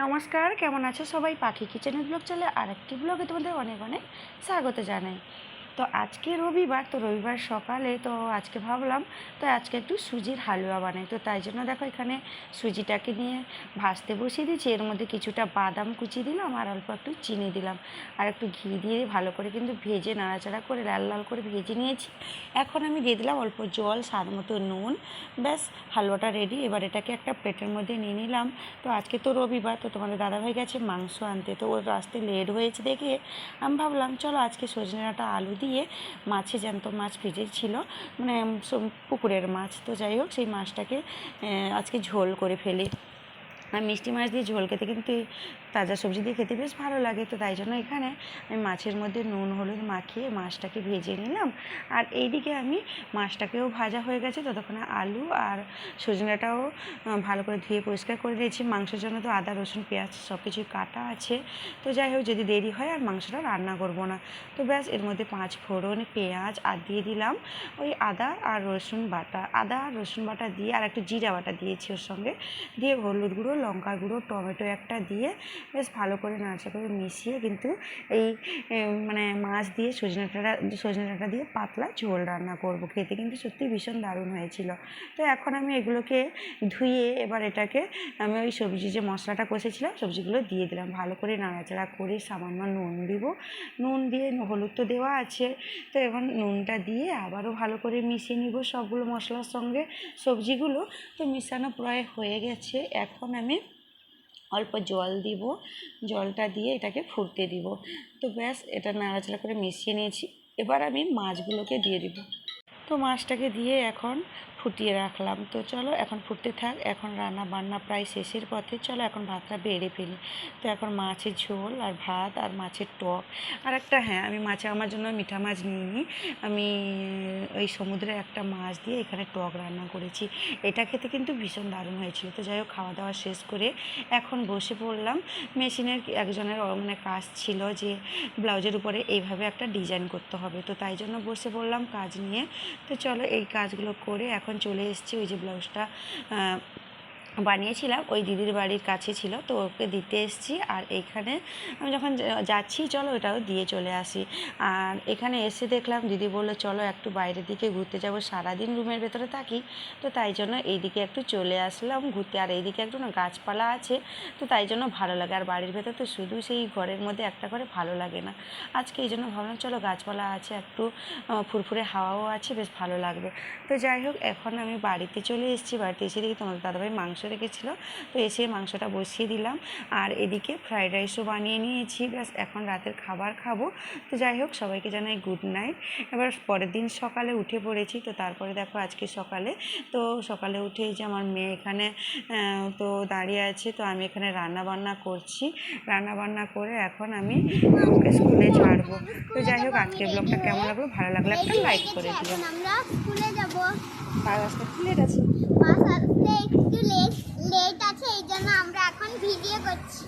নমস্কার, কেমন আছো সবাই? পাখি কিচেনের ব্লগ চলে আরেকটি ব্লগে তোমাদের অনেক অনেক স্বাগত জানাই। তো আজকে রবিবার, তো রবিবার সকালে তো আজকে ভাবলাম, তো আজকে একটু সুজির হালুয়া বানাই। তো তাই জন্য দেখো এখানে সুজিটাকে নিয়ে ভাজতে বসিয়ে দিয়েছি। এর মধ্যে কিছুটা বাদাম কুচি দিলাম আর অল্প একটু চিনি দিলাম। আর একটু ঘি দিয়ে ভালো করে কিন্তু ভেজে নাড়াচাড়া করে লাল লাল করে ভেজে নিয়েছি। এখন আমি দিয়ে দিলাম অল্প জল, স্বাদ মতো নুন। ব্যাস, হালুয়াটা রেডি এবার এটাকে একটা প্লেটের মধ্যে নিয়ে নিলাম। তো আজকে তো রবিবার, তো তোমাদের দাদাভাই গেছে মাংস আনতে। তো ওর রাস্তে লেট হয়েছে দেখে আমি ভাবলাম, চলো আজকে সজনে আলু দিয়ে মাছে জ্যান্ত মাছ ছিল মানে পুকুরের মাছ। তো যাই হোক, সেই মাছটাকে আজকে ঝোল করে ফেলি। আর মিষ্টি মাছ দিয়ে ঝোল খেতে কিন্তু তাজা সবজি দিয়ে খেতে বেশ ভালো লাগে। তো তাই জন্য এখানে আমি মাছের মধ্যে নুন, হলুদ মাখিয়ে মাছটাকে ভেজে নিলাম। আর এইদিকে আমি মাছটাকেও ভাজা হয়ে গেছে। ততক্ষণে আলু আর সজনেটাও ভালো করে ধুয়ে পরিষ্কার করে দিয়েছি মাংসের জন্য তো আদা, রসুন, পেঁয়াজ সব কিছুই কাটা আছে। তো যাই হোক, যদি দেরি হয় আর মাংসটা রান্না করব না। তো ব্যাস, এর মধ্যে পাঁচ ফোড়ন, পেঁয়াজ আর দিয়ে দিলাম ওই আদা আর রসুন বাটা। আদা আর রসুন বাটা দিয়ে আর একটু জিরা বাটা দিয়েছি ওর সঙ্গে। দিয়ে হলুদ গুঁড়ো, লঙ্কার গুঁড়ো, টমেটো একটা দিয়ে বেশ ভালো করে নাড়াচা করে মিশিয়ে কিন্তু এই মানে মাছ দিয়ে সজনে ডাঁটা সজনে ডাঁটা দিয়ে পাতলা ঝোল রান্না করব। খেতে কিন্তু সত্যি ভীষণ দারুণ হয়েছিল। তো এখন আমি এগুলোকে ধুয়ে এবার এটাকে আমি ওই সবজি যে মশলাটা কষেছিলাম, সবজিগুলো দিয়ে দিলাম। ভালো করে নাড়াচাড়া করে সামান্য নুন দিব। নুন দিয়ে হলুদ তো দেওয়া আছে। তো এখন নুনটা দিয়ে আবারও ভালো করে মিশিয়ে নিব সবগুলো মশলার সঙ্গে। সবজিগুলো তো মিশানো প্রায় হয়ে গেছে। এখন আমি অল্প জল দিব, জলটা দিয়ে এটাকে ফুটতে দিব। তো ব্যাস, এটা নাড়াচাড়া করে মিশিয়ে নিয়েছি। এবার আমি মাছগুলোকে দিয়ে দিব। তো মাছটাকে দিয়ে এখন ফুটিয়ে রাখলাম। তো চলো এখন ফুটতে থাক। এখন রান্না বান্না প্রায় শেষের পথে। চলো এখন ভাতটা বেড়ে ফেলি। তো এখন মাছের ঝোল আর ভাত আর মাছের টক। আর একটা হ্যাঁ আমি মাছে, আমার জন্য মিঠা মাছ নিইনি। আমি ওই সমুদ্রে একটা মাছ দিয়ে এখানে টক রান্না করেছি। এটা খেতে কিন্তু ভীষণ দারুণ হয়েছিল। তো যাই হোক খাওয়া দাওয়া শেষ করে এখন বসে পড়লাম। মেশিনের একজনের মানে কাজ ছিল যে ব্লাউজের উপরে এইভাবে একটা ডিজাইন করতে হবে। তো তাই জন্য বসে পড়লাম কাজ নিয়ে। তো চলো এই কাজগুলো করে এখন চলে এসেছি ওই যে ব্লাউজটা বানিয়েছিলাম, ওই দিদির বাড়ির কাছে ছিল, তো ওকে দিতে এসেছি। আর এইখানে আমি যখন যাচ্ছি, চলো ওটাও দিয়ে চলে আসি। আর এখানে এসে দেখলাম, দিদি বলল, চলো একটু বাইরের দিকে ঘুরতে যাব, সারাদিন রুমের ভেতরে থাকি। তো তাই জন্য এইদিকে একটু চলে আসলাম ঘুরতে। আর এইদিকে একটু না গাছপালা আছে, তো তাই জন্য ভালো লাগে। আর বাড়ির ভেতর তো শুধু সেই ঘরের মধ্যে একটা করে ভালো লাগে না। আজকে এই জন্য ভাবলাম, চলো গাছপালা আছে, একটু ফুরফুরে হাওয়াও আছে, বেশ ভালো লাগবে। তো যাই হোক, এখন আমি বাড়িতে চলে এসেছি। বাড়িতে এসে দেখি তোমাদের দাদাভাই মাংস রেখেছিলো। তো এসে মাংসটা বসিয়ে দিলাম। আর এদিকে ফ্রাইড রাইসও বানিয়ে নিয়েছি। ব্যাস এখন রাতের খাবার খাব। তো যাই হোক সবাইকে জানাই গুড নাইট। এবার পরের দিন সকালে উঠে পড়েছি। তো তারপরে দেখো আজকে সকালে। তো সকালে উঠে যে আমার মেয়ে এখানে তো দাঁড়িয়ে আছে। তো আমি এখানে রান্না বান্না করছি। রান্না বান্না করে এখন আমি ওকে স্কুলে ছাড়বো। তো যাই হোক আজকের ব্লগটা কেমন লাগল? ভালো লাগল একটা লাইক করে দিও। আমরা স্কুলে যাব। আর রাস্তা ক্লিয়ার আছে? একটু লেট লেট আছে এই জন্য আমরা এখন ভিডিও করছি।